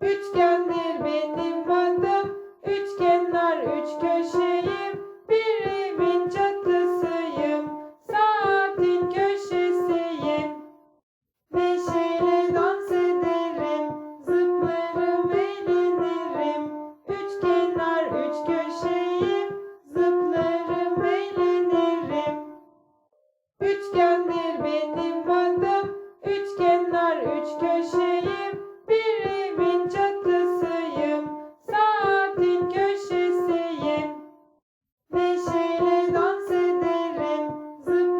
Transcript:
Üçgendir benim